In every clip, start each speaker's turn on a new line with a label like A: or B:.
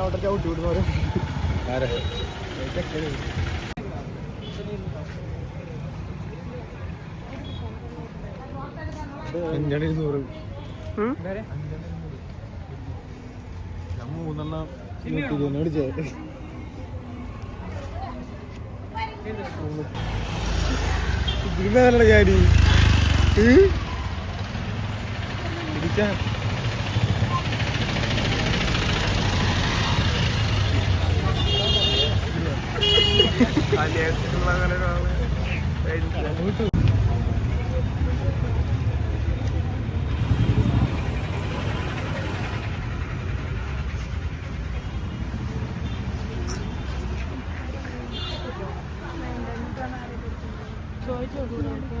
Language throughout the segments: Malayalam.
A: അവിടെ ചവിട്ടി വിടുന്നവരും അഞ്ചണ ഇരുന്നൂറ് ഞാൻ മൂന്നെണ്ണം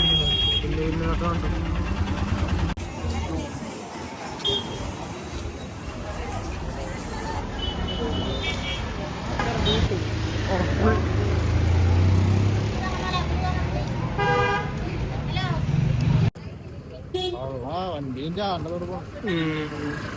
A: മേടിച്ചേ ഇതിന് ചാടി പിടിക്കാൻ വണ്ടീൻ്റെ ആണ്ടതോട് പോകണം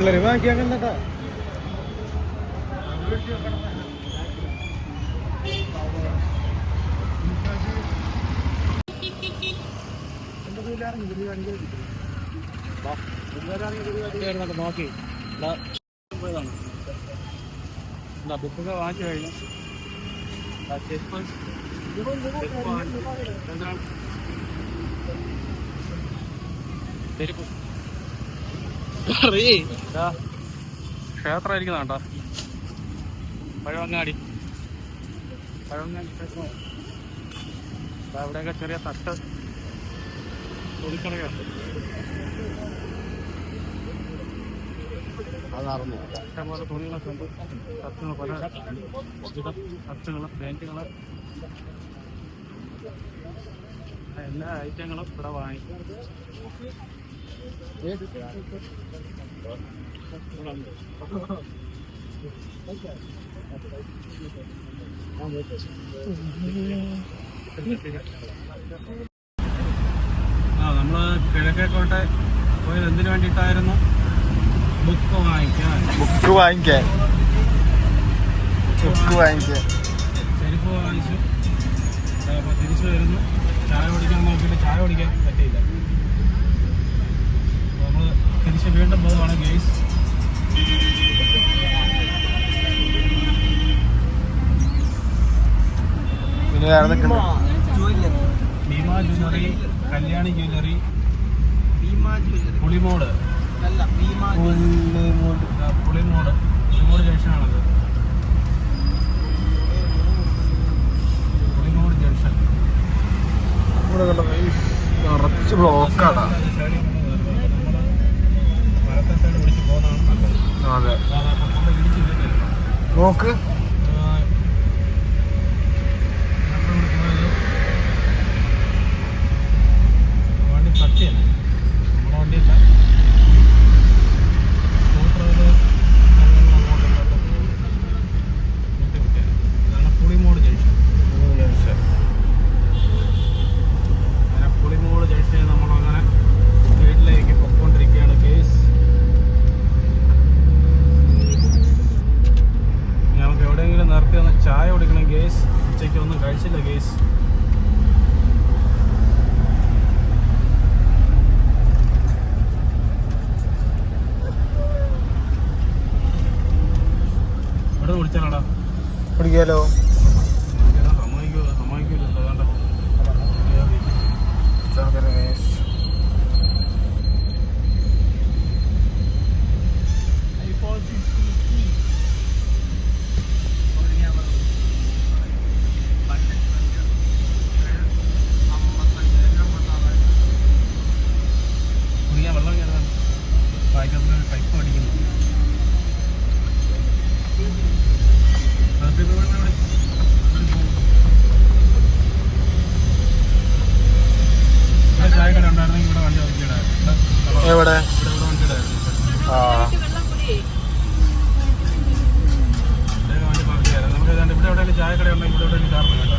A: പിള്ളേര് ബാക്കിയാക്കണ്ടട്ടാ
B: നോക്കി ബുക്കൊക്കെ വാങ്ങിച്ചു കഴിഞ്ഞു ചെരുപ്പ് ചെരുപ്പ് വാങ്ങിച്ചു. എന്താണ്? ചെരുപ്പ് ഇതാ, ക്ഷേത്രം ഇരിക്കുന്ന കേട്ടോ പഴവങ്ങാടി. പഴവങ്ങാടി അവിടെയൊക്കെ ചെറിയ തട്ട് തുണിക്കടയുണ്ട്. ഇഷ്ടംപോലെ തുണികളൊക്കെ ഉണ്ട്. തട്ടുകൾ പല തട്ടുകൾ പാന്റുകൾ എല്ലാ ഐറ്റങ്ങളും ഇവിടെ വാങ്ങിക്കും ആ നമ്മൾ കിഴക്കേക്കോട്ടെ പോയത് എന്തിനു വേണ്ടിട്ടായിരുന്നു ബുക്ക് വാങ്ങിക്കാൻ.
A: ബുക്ക് വാങ്ങിക്കാൻ. ബുക്ക് വാങ്ങിക്കാൻ.
B: ചെരുപ്പ് വാങ്ങിച്ചു. തിരിച്ചു വരുന്നു. ചായ കുടിക്കാൻ നോക്കിയിട്ട് ചായ കുടിക്കാൻ
A: നിൽക്കുന്നു
B: ഭീമ ജ്വല്ലറി കല്യാണി ജ്വല്ലറി പുളിമോട്. പുളിമോട് പുളിമോട്. ജംഗ്ഷനാണത്. പുളിമോട് ജംഗ്ഷൻ.
A: ഇവിടെ കണ്ടോ നിറച്ച് ബ്ലോക്കാടാ അതെ. നോക്ക്.
B: ഉണ്ടെങ്കിൽ ഇവിടെ ഒരു കാർ കേട്ടോ.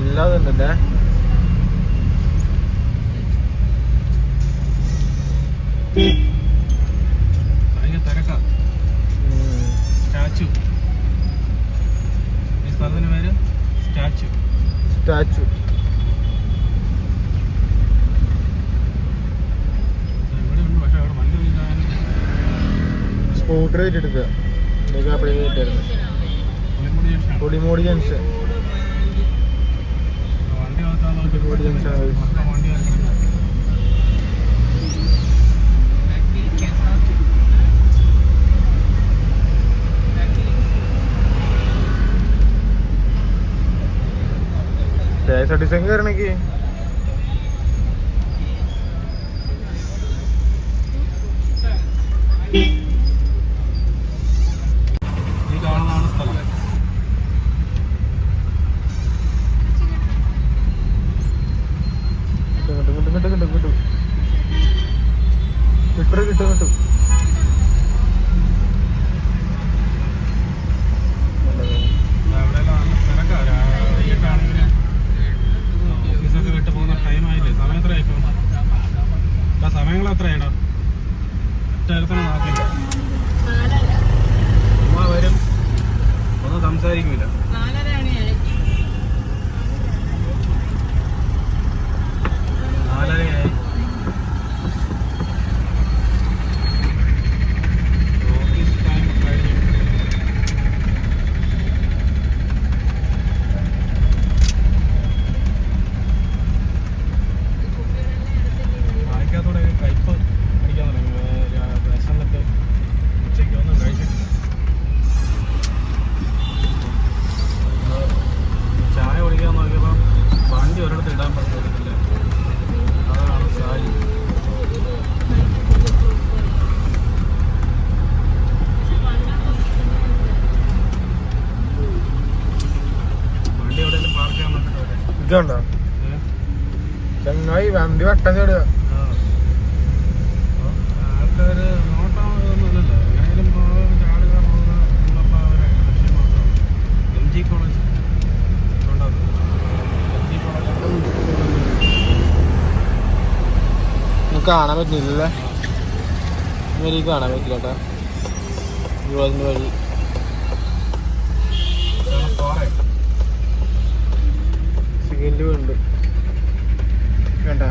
B: ഇല്ലാതുണ്ടല്ലേ Beep.
A: സ്കൂട്ടർ എടുക്കുക ഇതൊക്കെ അപ്പോഴേ കിട്ടായിരുന്നു Podimodi
B: junction Podimodi junction
A: K S R T C കയറണമെങ്കിൽ
B: Beep. നിങ്ങൾ എത്രയാടാ ഒറ്റത്തന്നെ നോക്കില്ല വരും. ഒന്നും സംസാരിക്കില്ല
A: ഇതുണ്ടോ. ചെങ്ങായി വണ്ടി വട്ടം ചേടുക കാണാൻ പറ്റുന്നില്ല വരി കാണാൻ പറ്റില്ല കേട്ടോ. വഴി. മെക്സിക്കനിലും ഉണ്ട്. വേണ്ട.